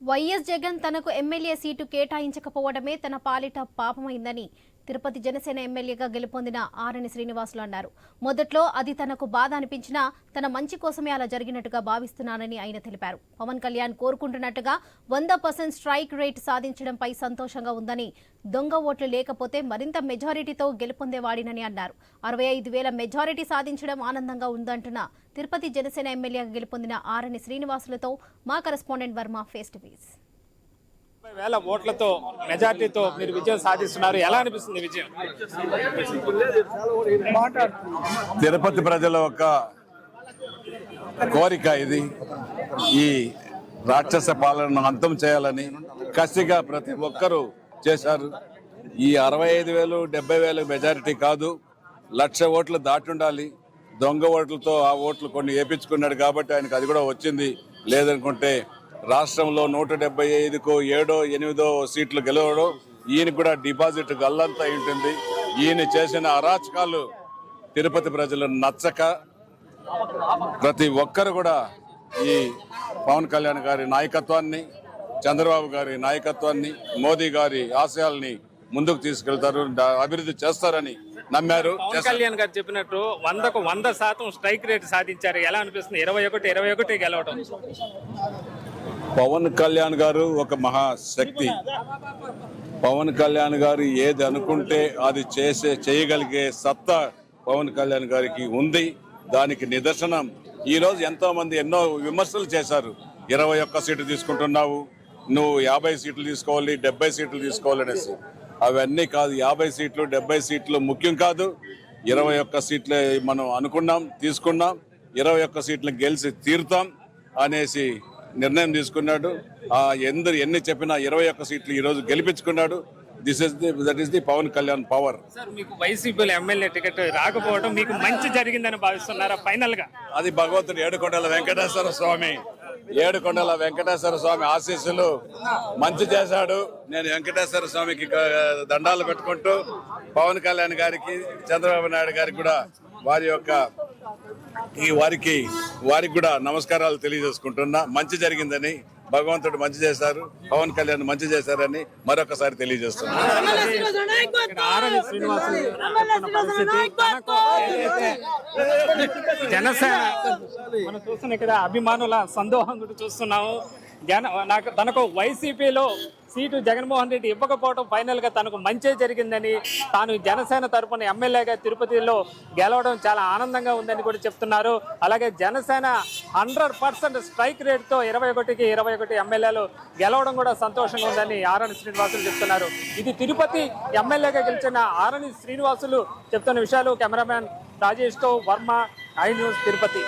YS Jagan తనకు MLA seat కేటాయించకపోవడమే తన పాలిట పాపమైందని తిరుపతి జనసేన ఎమ్మెల్యేగా గెలుపొందిన ఆరణి శ్రీనివాసులు అన్నారు. మొదట్లో అది తనకు బాధ అనిపించినా తన మంచి కోసమే అలా జరిగినట్టుగా భావిస్తున్నానని ఆయన తెలిపారు. పవన్ కళ్యాణ్ కోరుకుంటున్నట్టుగా వంద పర్సెంట్ స్ట్రైక్ రేట్ సాధించడంపై సంతోషంగా ఉందని దొంగ ఓట్లు లేకపోతే మరింత మెజారిటీతో గెలుపొందేవాడినని అన్నారు. అరవై ఐదు వేల మెజారిటీ సాధించడం ఆనందంగా ఉందంటున్న తిరుపతి జనసేన ఎమ్మెల్యేగా గెలుపొందిన ఆరణి శ్రీనివాసులతో మా correspondent Varma face to face. వేల ఓట్లతో మెజార్టీతో మీరు విజయం సాధిస్తున్నారు. ఎలా అనిపిస్తుంది విజయం? తిరుపతి ప్రజల ఒక కోరిక ఇది. ఈ రాక్షస పాలనను అంతం చేయాలని కసిగా ప్రతి ఒక్కరూ చేశారు. ఈ అరవై ఐదు వేలు డెబ్బై వేలు మెజారిటీ కాదు. లక్ష ఓట్లు దాటుండాలి. దొంగ ఓట్లతో ఆ ఓట్లు కొన్ని వేపించుకున్నాడు కాబట్టి ఆయనకు అది కూడా వచ్చింది. లేదనుకుంటే రాష్ట్రంలో నూట డెబ్బై ఐదుకు ఏడో ఎనిమిదో సీట్లు గెలవడం. ఈయన కూడా డిపాజిట్ గల్లంతా ఉంటుంది. ఈయన చేసిన అరాచకాలు తిరుపతి ప్రజలు నచ్చక ప్రతి ఒక్కరు కూడా ఈ పవన్ కళ్యాణ్ గారి నాయకత్వాన్ని చంద్రబాబు గారి నాయకత్వాన్ని మోదీ గారి ఆశయాల్ని ముందుకు తీసుకెళ్తారు అభివృద్ధి చేస్తారని నమ్మారు. కళ్యాణ్ గారు చెప్పినట్టు వందకు వంద శాతం స్ట్రైక్ రేట్ సాధించారు. ఎలా అనిపిస్తుంది? ఇరవై ఒకటి ఇరవై ఒకటి గెలవడం పవన్ కళ్యాణ్ గారు ఒక మహాశక్తి. పవన్ కళ్యాణ్ గారు ఏది అనుకుంటే అది చేసే చేయగలిగే సత్తా పవన్ కళ్యాణ్ గారికి ఉంది. దానికి నిదర్శనం. ఈ రోజు ఎంతో మంది ఎన్నో విమర్శలు చేశారు. ఇరవై ఒక్క సీటు తీసుకుంటున్నావు. నువ్వు యాభై సీట్లు తీసుకోవాలి డెబ్బై సీట్లు తీసుకోవాలి అనేసి. అవన్నీ కాదు యాభై సీట్లు డెబ్బై సీట్లు ముఖ్యం కాదు. ఇరవై ఒక్క సీట్లే మనం అనుకున్నాం తీసుకున్నాం. ఇరవై ఒక్క సీట్లు గెలిచి తీరుతాం అనేసి నిర్ణయం తీసుకున్నాడు. ఆ ఎందరు ఎన్ని చెప్పినా ఇరవై ఒక్క సీట్లు ఈ రోజు గెలిపించుకున్నాడు. This is the that is the Pawan Kalyan power sir మీకు వైసీపీలో ఎమ్మెల్యే టికెట్ రాకపోవడం మీకు మంచి జరిగిందని భావిస్తున్నారా ఫైనల్గా అది భగవంతుడు ఏడుకొండల వెంకటేశ్వర స్వామి ఏడుకొండల వెంకటేశ్వర స్వామి ఆశీస్సులు మంచి చేశాడు. నేను వెంకటేశ్వర స్వామికి దండాలు పెట్టుకుంటూ పవన్ కళ్యాణ్ గారికి చంద్రబాబు నాయుడు గారికి కూడా వారి యొక్క ఈ వారికి వారికి కూడా నమస్కారాలు తెలియజేసుకుంటున్నా. మంచి జరిగిందని భగవంతుడు మంచి చేశారు పవన్ కళ్యాణ్ మంచి చేశారని మరొకసారి తెలియజేస్తున్నా. ఇక్కడ ఆరణి శ్రీనివాసులు చెప్తున్న పరిస్థితి తనకు ఏదైతే జనసేన! మనం చూస్తున్న ఇక్కడ అభిమానుల సందోహం కూడా చూస్తున్నాము. జన నాకు తనకు వైసీపీలో సీటు జగన్మోహన్ రెడ్డి ఇవ్వకపోవడం ఫైనల్గా తనకు మంచే జరిగిందని తాను జనసేన తరపున ఎమ్మెల్యేగా తిరుపతిలో గెలవడం చాలా ఆనందంగా ఉందని కూడా చెప్తున్నారు. అలాగే జనసేన హండ్రెడ్ పర్సెంట్ స్ట్రైక్ రేట్తో ఇరవై ఒకటికి ఇరవై ఒకటి ఎమ్మెల్యేలు గెలవడం కూడా సంతోషంగా ఉందని ఆరణి శ్రీనివాసులు చెప్తున్నారు. ఇది తిరుపతి ఎమ్మెల్యేగా గెలిచిన ఆరణి శ్రీనివాసులు చెప్తున్న విషయాలు కెమెరామ్యాన్ రాజేష్తో వర్మ ఐ న్యూస్ తిరుపతి.